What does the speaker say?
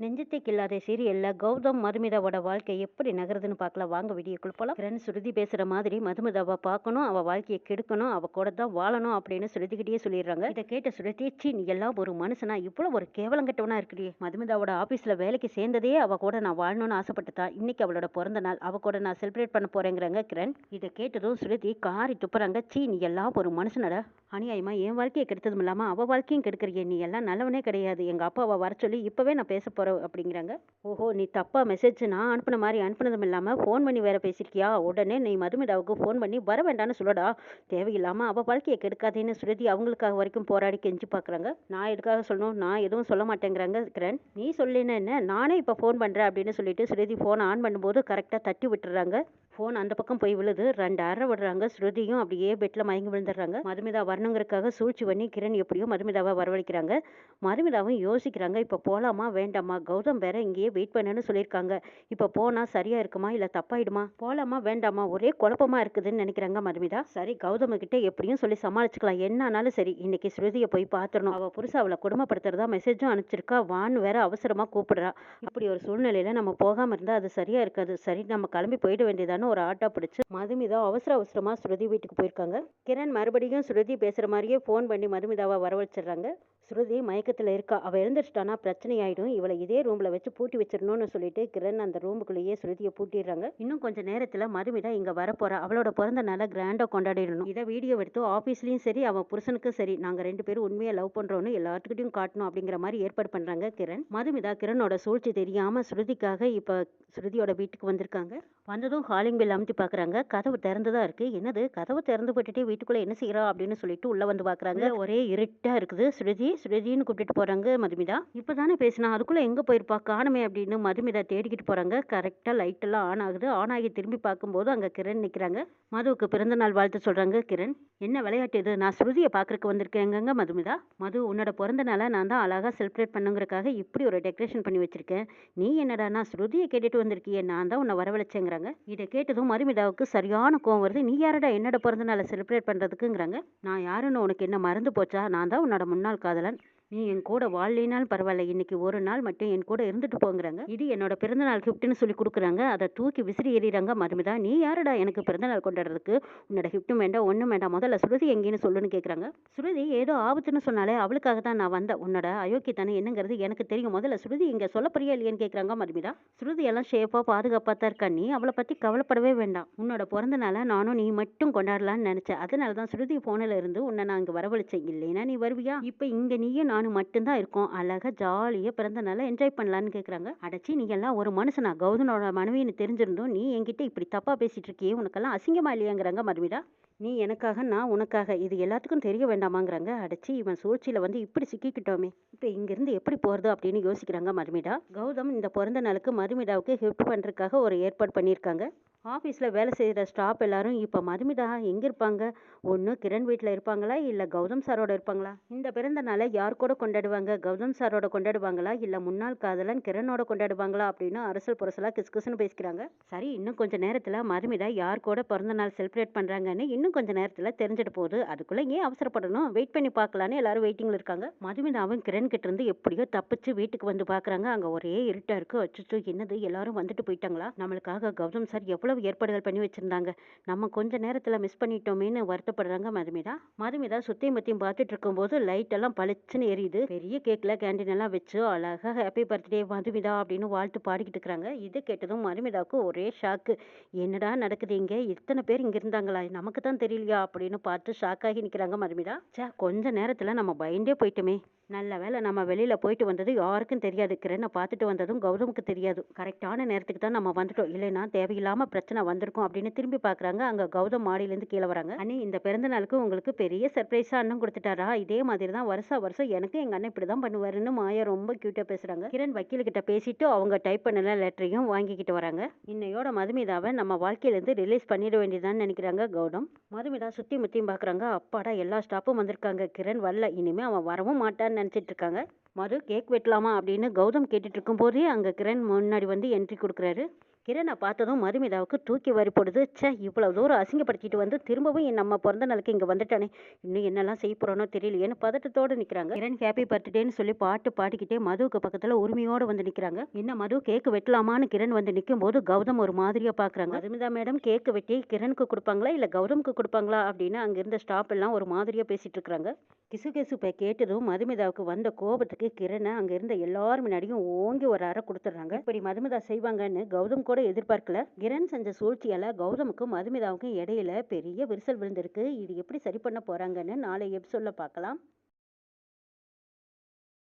நெஞ்சத்தைக்கு இல்லாத சீரியல்ல கௌதம் மதுமிதாவோட வாழ்க்கை எப்படி நகருதுன்னு பார்க்கலாம் வாங்க வீடியோக்குள்ள போலாம். ஃப்ரெண்ட்ஸ் சுருதி பேசுற மாதிரி மதுமிதாவை பார்க்கணும் அவ வாழ்க்கையை கெடுக்கணும் அவ கூட தான் வாழணும் அப்படின்னு சுருதிக்கிட்டே சொல்லிடுறாங்க. இதை கேட்ட சுருதி சீ நீ எல்லாம் ஒரு மனுஷனா? இவ்வளவு ஒரு கேவலம் கட்டவனா இருக்கிறீ மதுமிதாவோட ஆபீஸ்ல வேலைக்கு சேர்ந்ததே அவ கூட நான் வாழணும்னு ஆசைப்பட்டுதா இன்னைக்கு அவளோட பிறந்த நாள். அவ கூட நான் செலிப்ரேட் பண்ண போறேங்கிறாங்க கிரண். இதை கேட்டதும் ஸ்ருதி காரி துப்புறாங்க. சீ நீ எல்லாம் ஒரு மனுஷனடா? அநியாயமா? என் வாழ்க்கையை கெடுத்ததும் இல்லாம அவ வாழ்க்கையும் கெடுக்கிறியே. நீ எல்லாம் நல்லவனே கிடையாது. எங்க அப்பாவை வர சொல்லி இப்பவே நான் பேச போறேன் அப்படிங்கிறாங்க. ஓஹோ நீ தப்பா மெசேஜ் நான் அனுப்பின மாதிரி அனுப்பினதும் இல்லாமல் ஃபோன் பண்ணி வேற பேசியிருக்கியா உடனே நீ மதுமிதாவுக்கு ஃபோன் பண்ணி வர வேண்டாம்னு சொல்லடா. தேவையில்லாமல் அவள் வாழ்க்கையை கெடுக்காதேன்னு ஸ்ருதி அவங்களுக்காக வரைக்கும் போராடி கெஞ்சி பார்க்குறாங்க நான் எதுக்காக சொல்லணும்? நான் எதுவும் சொல்ல மாட்டேங்கிறாங்க கிரண். நீ சொல்லினா என்ன? நானே இப்போ ஃபோன் பண்ணுறேன் அப்படின்னு சொல்லிட்டு ஸ்ருதி ஃபோனை ஆன் பண்ணும்போது கரெக்டாக தட்டி விட்டுறாங்க. ஃபோன் அந்த பக்கம் போய் விழுது. ரெண்டு அரை விடுறாங்க. ஸ்ருதியும் அப்படியே பெட்டில் மயங்கி விழுந்துடுறாங்க. மதுமிதா வரணுங்கிறதுக்காக சூழ்ச்சி பண்ணி கிரண் எப்படியோ மதுமிதாவை வரவழைக்கிறாங்க. மதுமிதாவும் யோசிக்கிறாங்க இப்போ போகலாமா வேண்டாமா? கௌதம் வேற இங்கேயே வெயிட் பண்ணுன்னு சொல்லியிருக்காங்க. இப்போ போனால் சரியா இருக்குமா? இல்லை தப்பாயிடுமா? போகலாமா வேண்டாமா? ஒரே குழப்பமா இருக்குதுன்னு நினைக்கிறாங்க மதுமிதா. சரி கௌதம் கிட்ட எப்படியும் சொல்லி சமாளிச்சுக்கலாம். என்னனாலும் சரி இன்னைக்கு ஸ்ருதியை போய் பார்த்துடணும். அவள் புருஷா அவளை குடும்பப்படுத்துறதா மெசேஜும் அனுப்பிச்சிருக்கா. வான்னு வேற அவசரமாக கூப்பிடுறா. அப்படி ஒரு சூழ்நிலையில நம்ம போகாமல் இருந்தால் அது சரியா இருக்காது. சரி நம்ம கிளம்பி போயிட வேண்டியதான்னு ஒரு ஆட்டோ பிடிச்சி மதுமிதா அவசர அவசரமா ஸ்ருதி வீட்டுக்கு போயிருக்காங்க. கிரண் மறுபடியும் ஸ்ருதி பேசுற மாதிரியே ஃபோன் பண்ணி மதுமிதாவை வரவழைச்சிடுறாங்க. ஸ்ருதி மயக்கத்தில் இருக்கா? அவள் எழுந்திரிச்சிட்டானா பிரச்சனை ஆகிடும் இவளை இதே ரூமில் வச்சு பூட்டி வச்சிடணும்னு சொல்லிட்டு கிரண் அந்த ரூமுக்குள்ளேயே ஸ்ருதியை பூட்டிடுறாங்க. இன்னும் கொஞ்சம் நேரத்தில் மதுமிதா இங்கே வரப்போறா. அவளோட பிறந்த நாளை கிராண்டாக கொண்டாடிடணும். இதை வீடியோ எடுத்து ஆஃபீஸ்லேயும் சரி அவன் புருஷனுக்கும் சரி நாங்கள் ரெண்டு பேரும் உண்மையாக லவ் பண்ணுறோன்னு எல்லாத்துக்கிட்டையும் காட்டணும் அப்படிங்கிற மாதிரி ஏற்பாடு பண்ணுறாங்க கிரண். மதுமிதா கிரணோட சூழ்ச்சி தெரியாமல் ஸ்ருதிக்காக இப்போ ஸ்ருதியோட வீட்டுக்கு வந்திருக்காங்க. வந்ததும் ஹாலிங் பில் அமுத்தி பார்க்குறாங்க கதவு திறந்து தான் இருக்குது என்னது? கதவு திறந்து போட்டுட்டு வீட்டுக்குள்ளே என்ன செய்கிறா அப்படின்னு சொல்லிட்டு உள்ளே வந்து பார்க்குறாங்க ஒரே இருட்டாக இருக்குது ஸ்ருதி. ஸ்ருதின்னு கூப்பிட்டுட்டு போகிறாங்க மதுமிதா. இப்போ தானே பேசினா அதுக்குள்ளே எங்கே போயிருப்பா? காணுமே அப்படின்னு மதுமிதா தேடிக்கிட்டு போகிறாங்க கரெக்டாக லைட்டெல்லாம் ஆன் ஆகுது. ஆன் ஆகி திரும்பி பார்க்கும்போது அங்கே கிரண் நிற்கிறாங்க மதுவுக்கு பிறந்த நாள் வாழ்த்து சொல்கிறாங்க கிரண். என்ன விளையாட்டு இது? நான் ஸ்ருதியை பார்க்குறக்கு வந்திருக்கேங்க மதுமிதா? மது உன்னோட பிறந்த நாளை நான் தான் அழகாக செலிப்ரேட் பண்ணுங்கிறக்காக இப்படி ஒரு டெக்கரேஷன் பண்ணி வச்சிருக்கேன். நீ என்னடா நான் ஸ்ருதியை கேட்டுட்டு வந்திருக்கியே. நான் தான் உன்னை வரவழைச்சேங்கிறாங்க. இதை கேட்டதும் மதுமிதாவுக்கு சரியான கோவம் வருது. நீ யாரடா என்னோட பிறந்த நாளை செலிப்ரேட் பண்ணுறதுக்குங்கிறாங்க நான் யாருன்னு உனக்கு என்ன மறந்து போச்சா? நான் தான் உன்னோட முன்னாள் காதலை காதலன் நீ என் கூட வாழலினாலும் பரவாயில்ல. இன்னைக்கு ஒரு நாள் மட்டும் என் கூட இருந்துட்டு போங்கிறாங்க. இது என்னோட பிறந்தநாள் கிஃப்ட்னு சொல்லி கொடுக்குறாங்க. அதை தூக்கி விசிறி எறிகிறாங்க மதுமிதா நீ யாருடா எனக்கு பிறந்தநாள் கொண்டாடுறதுக்கு? உன்னோட கிஃப்ட்டும் வேண்டாம் ஒன்றும் வேண்டாம். முதல்ல சுருதி எங்கேன்னு சொல்லுன்னு கேட்குறாங்க சுருதி ஏதோ ஆபத்துன்னு சொன்னாலே அவளுக்காக தான் நான் வந்தேன். உன்னோட அயோக்கியத்தானே என்னங்கிறது எனக்கு தெரியும். முதல்ல சுருதி இங்கே சொல்ல போறியா இல்லையான்னு கேட்குறாங்க மதுமிதா சுருதி எல்லாம் ஷேஃபாக பாதுகாப்பாக தான் இருக்கா? நீ அவளை பற்றி கவலைப்படவே வேண்டாம். உன்னோட பிறந்தநாளை நானும் நீ மட்டும் கொண்டாடலான்னு நினச்சேன். அதனால தான் சுருதி ஃபோனில் இருந்து உன்னை நான் இங்கே வரவழைச்சேன். இல்லைன்னா நீ வருவியா? இப்போ இங்கே நீயும் நான் நானும் மட்டும்தான் இருக்கோம். அழகாக ஜாலியாக பிறந்த நாளை என்ஜாய் பண்ணலான்னு கேட்குறாங்க அடைச்சி நீ எல்லாம் ஒரு மனுஷனா? கௌதனோட மனைவின்னு தெரிஞ்சிருந்தும் நீ என்கிட்ட இப்படி தப்பாக பேசிகிட்டு இருக்கியே உனக்கெல்லாம் அசிங்கமா இல்லையாங்கிறாங்க மருமிடா நீ எனக்காக நான் உனக்காக இது எல்லாத்துக்கும் தெரிய வேண்டாமாங்கிறாங்க. அடைச்சி இவன் சூழ்ச்சியில் வந்து இப்படி சிக்கிக்கிட்டோமே. இப்போ இங்கேருந்து எப்படி போகிறது அப்படின்னு யோசிக்கிறாங்க மருமிடா கௌதம் இந்த பிறந்த நாளுக்கு மருமிடாவுக்கு ஹிஃப்ட் பண்ணுறதுக்காக ஒரு ஏற்பாடு பண்ணியிருக்காங்க. ஆஃபீஸில் வேலை செய்கிற ஸ்டாஃப் எல்லாரும் இப்போ மதுமிதா எங்கே இருப்பாங்க? ஒன்று கிரண் வீட்டில் இருப்பாங்களா? இல்லை கௌதம் சாரோட இருப்பாங்களா? இந்த பிறந்த நாளை யார் கூட கொண்டாடுவாங்க? கௌதம் சாரோட கொண்டாடுவாங்களா? இல்லை முன்னாள் காதலன் கிரணோட கொண்டாடுவாங்களா? அப்படின்னு அரசல் புரசலாக கிசுகிசுன்னு பேசிக்கிறாங்க. சரி இன்னும் கொஞ்சம் நேரத்தில் மதுமிதா யார் கூட பிறந்த நாள் செலிப்ரேட் பண்ணுறாங்கன்னு இன்னும் கொஞ்சம் நேரத்தில் தெரிஞ்சிட்டு போகுது. அதுக்குள்ளே ஏன் அவசரப்படணும்? வெயிட் பண்ணி பார்க்கலான்னு எல்லாரும் வெயிட்டிங்கில் இருக்காங்க. மதுமிதாவும் கிரண் கிட்ட இருந்து எப்படியோ தப்பிச்சு வீட்டுக்கு வந்து பார்க்குறாங்க. அங்கே ஒரே இருட்டாக இருக்குது அச்சுச்சு என்னது? எல்லாரும் வந்துட்டு போயிட்டாங்களா? நம்மளுக்காக கௌதம் சார் எவ்வளோ எவ்வளவு ஏற்பாடுகள் பண்ணி வச்சிருந்தாங்க. நம்ம கொஞ்ச நேரத்தில் மிஸ் பண்ணிட்டோமேனு வருத்தப்படுறாங்க மதுமிதா. மதுமிதா சுத்தியும் முத்தியும் பார்த்துட்டு இருக்கும்போது லைட் எல்லாம் பளிச்சுன்னு எரியுது. பெரிய கேக்ல கேண்டீன் எல்லாம் வச்சு அழகாக ஹாப்பி பர்த்டே மதுமிதா அப்படின்னு வாழ்த்து பாடிக்கிட்டு இருக்கிறாங்க. இது கேட்டதும் மதுமிதாவுக்கு ஒரே ஷாக்கு என்னடா நடக்குது இங்க? இத்தனை பேர் இங்க இருந்தாங்களா? நமக்கு தான் தெரியலையா? அப்படின்னு பார்த்து ஷாக் ஆகி நிக்கிறாங்க மதுமிதா. சே கொஞ்ச நேரத்துல நம்ம பயந்தே போயிட்டோமே. நல்ல வேலை நம்ம வெளியில் போயிட்டு வந்தது யாருக்கும் தெரியாது. கிரனை பார்த்துட்டு வந்ததும் கௌதமுக்கு தெரியாது. கரெக்டான நேரத்துக்கு தான் நம்ம வந்துட்டோம். இல்லைன்னா தேவையில்லாமல் பிரச்சனை வந்திருக்கும் அப்படின்னு திரும்பி பார்க்குறாங்க. அங்கே கௌதம் மாடியிலேருந்து கீழே வராங்க. அண்ணி இந்த பிறந்த நாளுக்கு உங்களுக்கு பெரிய சர்ப்ரைஸாக அண்ணன் கொடுத்துட்டாரா? இதே மாதிரி தான் வருஷம் வருஷம் எனக்கு எங்கள் அண்ணன் இப்படி தான் பண்ணுவாருன்னு மாயா ரொம்ப க்யூட்டாக பேசுகிறாங்க கிரண் வக்கீல்கிட்ட பேசிட்டு அவங்க டைப் பண்ணல லெட்டரையும் வாங்கிக்கிட்டு வராங்க. இன்னையோட மதுமிதாவை நம்ம வாழ்க்கையிலேருந்து ரிலீஸ் பண்ணிட வேண்டியதான்னு நினைக்கிறாங்க கௌதம். மதுமிதா சுற்றி முற்றியும் பார்க்குறாங்க. அப்பாடா எல்லா ஸ்டாப்பும் வந்திருக்காங்க. கிரண் வரல. இனிமேல் அவன் வரவும் மாட்டான்னு நினைச்சிட்டு இருக்காங்க மது கேக் வெட்டலாமா அப்படின்னு கௌதம் கேட்டுட்டு இருக்கும்போதே அங்கே கிரண் முன்னாடி வந்து என்ட்ரி கொடுக்குறாரு. கிரணை பார்த்ததும் மதுமிதாவுக்கு தூக்கி வரி போடுது. ச்சே இவ்வளோ தூரம் அசிங்கப்படுத்திட்டு வந்து திரும்பவும் என் நம்ம பிறந்த நாளுக்கு இங்கே வந்துட்டானே. இன்னும் என்னெல்லாம் செய்ய போகிறோனோ தெரியலையேன்னு பதட்டத்தோடு நிற்கிறாங்க கிரண் ஹாப்பி பர்த்டேன்னு சொல்லி பாட்டு பாடிக்கிட்டே மதுவுக்கு பக்கத்தில் உரிமையோடு வந்து நிற்கிறாங்க என்ன மது கேக்கு வெட்டலாமான்னு கிரண் வந்து நிற்கும் போது கௌதம் ஒரு மாதிரியாக பார்க்குறாங்க மதுமிதா மேடம் கேக்கு வெட்டி கிரணுக்கு கொடுப்பாங்களா இல்லை கௌதமுக்கு கொடுப்பாங்களா அப்படின்னு அங்கேருந்த ஸ்டாப் எல்லாம் ஒரு மாதிரியாக பேசிகிட்டு இருக்கிறாங்க கிசுகிசுப்பை கேட்டதும் மதுமிதாவுக்கு வந்த கோபத்துக்கு கிரணை அங்கே இருந்த எல்லாரும் முன்னாடியும் ஓங்கி ஒரு அறை கொடுத்துட்றாங்க. இப்படி மதுமிதா செய்வாங்கன்னு கௌதம் கூட எதிர்பார்க்கல. கிரண் செஞ்ச சூழ்ச்சியால கௌதமுக்கும் மதுமிதாவுக்கும் இடையில பெரிய விரிசல் விழுந்திருக்கு. இது எப்படி சரி பண்ண போறாங்கன்னு நாளை எபிசோட்ல பார்க்கலாம்.